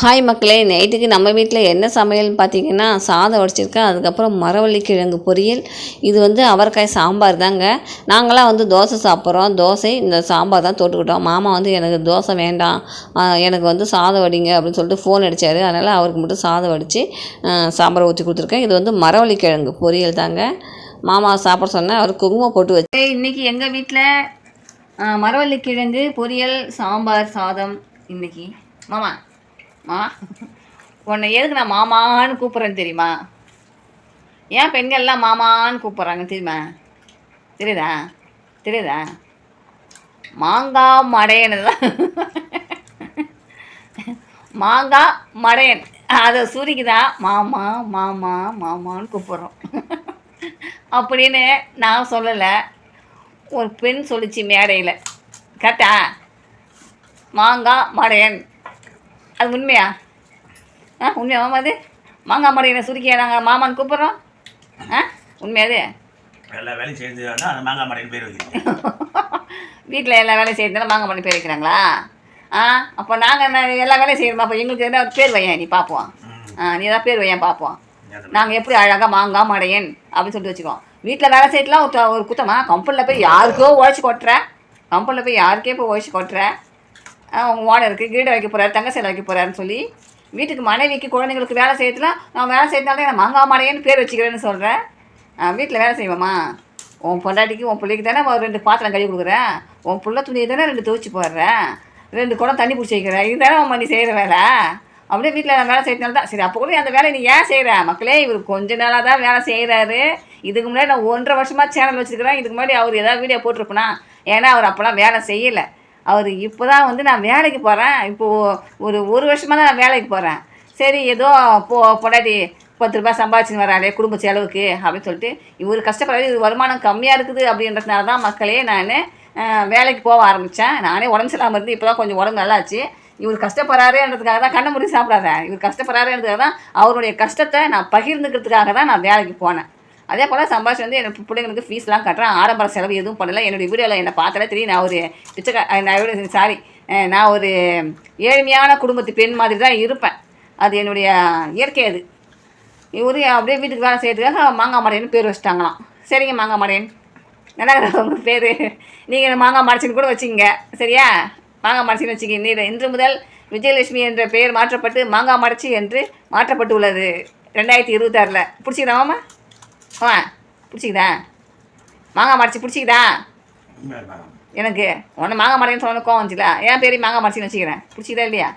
Hi மக்களே நைட்டுக்கு நம்ம வீட்டில் என்ன சமையல்னு பார்த்தீங்கன்னா சாதம் வடிச்சிருக்கேன். அதுக்கப்புறம் மரவள்ளி கிழங்கு பொரியல். இது வந்து அவரைக்காய் சாம்பார் தாங்க. நாங்களாம் வந்து தோசை சாப்பிட்றோம். தோசை இந்த சாம்பார் தான் தொட்டுக்கிட்டோம். மாமா வந்து எனக்கு தோசை வேண்டாம். எனக்கு வந்து சாதம் வடிங்க அப்படின்னு சொல்லிட்டு ஃபோன் அடித்தார் அதனால் அவருக்கு மட்டும் சாதம் வடித்து சாம்பார் ஊற்றி கொடுத்துருக்கேன். இது வந்து மரவள்ளி கிழங்கு பொரியல் தாங்க. மாமா சாப்பிட சொன்னேன் அவர் குங்குமம் போட்டு வச்சு இன்றைக்கி எங்கள் வீட்டில் மரவள்ளி கிழங்கு பொரியல் சாம்பார் சாதம் இன்னைக்கு? மாமா மா உன்னை எதுக்கு நான் மாமான்னு கூப்பிட்றேன்னு தெரியுமா? ஏன் பெண்கள்லாம் மாமான்னு கூப்பிட்றாங்க தெரியுமா? தெரியுதா? தெரியுதா? மாங்காய் மடையனு தான். மாங்காய் மடையன். அதை சுருக்கிதா? மாமா மாமா மாமான்னு கூப்பிட்றோம். அப்படின்னு நான் சொல்லலை. ஒரு பெண் சொல்லிச்சு மேடையில். கரெக்டா? மாங்காய் மடையன். அது உண்மையா? ஆ உண்மையா மாமா அது? மாங்காய் மடையனை சுருக்கியா? நாங்கள் மாமான்னு கூப்பிட்றோம். ஆ உண்மையாது எல்லா வேலையும் செய்து அந்த மாங்காய் மடைன்னு பேர் வீட்டில் எல்லா வேலையும் செய்யறதுனால மாங்காய் மணி பேர் வைக்கிறாங்களா? ஆ அப்போ நாங்கள் எல்லா வேலையும் செய்யணுமா அப்போ எங்களுக்கு என்ன பேர் வையன் நீ பார்ப்போம் ஆ நீ ஏதாவது பேர் வையன் பார்ப்போம் நாங்கள் எப்படி அழகாக மாங்காய் மடையன் அப்படின்னு சொல்லிட்டு வச்சுக்கோம் வீட்டில் வேலை செய்யலாம் ஒரு குத்தமா? கம்பெனியில் போய் யாருக்கோ உழைச்சி கொட்டுற. கம்பெனியில் போய் யாருக்கே போய் உழைச்சி கொட்டுற. உங்கள் ஓனருக்கு கீடை வைக்க போகிறாரு தங்க சேலை வைக்க போகிறாருன்னு சொல்லி வீட்டுக்கு மனைவிக்கு குழந்தைங்களுக்கு வேலை செய்யறதுலாம் நான் வேலை செய்யறதுனால நான் மாங்காய் மடையன்னு பேர் வச்சுக்கிறேன்னு சொல்கிறேன் வீட்டில் வேலை செய்வோமா உன் பொண்டாட்டிக்கு உன் பிள்ளைக்கு தானே ஒரு ரெண்டு பாத்திரம் கழுவி கொடுக்குறேன். உன் பிள்ளை துணியை தானே ரெண்டு துவைச்சி போடுறேன். ரெண்டு குடம் தண்ணி பிடிச்சி வைக்கிறேன். இது தானே உன் பண்ணி செய்கிற வேலை? அப்படியே வீட்டில் நான் வேலை செய்யறதுனால தான். சரி அப்போ கூட அந்த வேலையை நீ ஏன் செய்கிற மக்களே இவர் கொஞ்ச நாளாக தான் வேலை செய்கிறாரு இதுக்கு முன்னாடி நான் ஒன்றரை வருஷமாக சேனல் வச்சுருக்கிறேன். இதுக்கு முன்னாடி அவர் ஏதாவது வீடியோ போட்டிருப்பேனா? ஏன்னா அவர் அப்போலாம் வேலை செய்யலை. அவர் இப்போ தான் வந்து நான் வேலைக்கு போகிறேன் இப்போது ஒரு ஒரு வருஷமாக தான் நான் வேலைக்கு போகிறேன் சரி ஏதோ போ பொண்டாட்டி பத்து ரூபாய் சம்பாதிச்சுன்னு வராளே குடும்ப செலவுக்கு அப்படின்னு சொல்லிட்டு இவர் கஷ்டப்படுறது இது வருமானம் கம்மியாக இருக்குது அப்படின்றதுனால தான் மக்களே நான் வேலைக்கு போக ஆரம்பித்தேன் நானே உடம்பு சரியில்லாமல் இருந்து இப்போ தான் கொஞ்சம் உடம்பு நல்லாச்சு. இவர் கஷ்டப்படுறாருன்றதுக்காக தான் கண்ணை மூடி சாப்பிடாத. இவர் கஷ்டப்படுறாருன்றதுக்காக தான் அவருடைய கஷ்டத்தை நான் பகிர்ந்துக்கிறதுக்காக தான் நான் வேலைக்கு போனேன். அதே போல் சம்பாஷ் வந்து எனக்கு பிள்ளைங்களுக்கு ஃபீஸ்லாம் கட்டுறேன். ஆடம்பர செலவு எதுவும் பண்ணல. என்னுடைய வீடியோவில் என்னை பார்த்தாலே தெரியும். நான் ஒரு பிச்சைக்கா நான் சாரி நான் ஒரு ஏழ்மையான குடும்பத்து பெண் மாதிரி தான் இருப்பேன். அது என்னுடைய இயற்கை அது. இவரு அப்படியே வீட்டுக்கு வேலை செய்யறதுக்காக மாங்காய் மடையன்னு பேர் வச்சிட்டாங்களாம். சரிங்க மாங்காய் மடையன் நல்லா உங்கள் பேர்? நீங்கள் மாங்காய் மடைச்சின்னு கூட வச்சுங்க சரியா? மாங்காய் மடைச்சின்னு வச்சுக்க நீ இன்று முதல் விஜயலட்சுமி என்ற பெயர் மாற்றப்பட்டு மாங்காய் மடைச்சி என்று மாற்றப்பட்டு உள்ளது. ரெண்டாயிரத்தி இருபத்தாறில். பிடிச்சிக்கிறாமா ஆ பிடிச்சிக்கிதா? மாங்காய் மடைச்சி பிடிச்சிக்கிதா? எனக்கு உன்னை மாங்காய் மடைன்னு சொன்ன கோவம் வந்துச்சுல. என் பேரையும் மாங்காய் மடைச்சின்னு வச்சுக்கிறேன்? பிடிச்சிக்கிதா இல்லையா?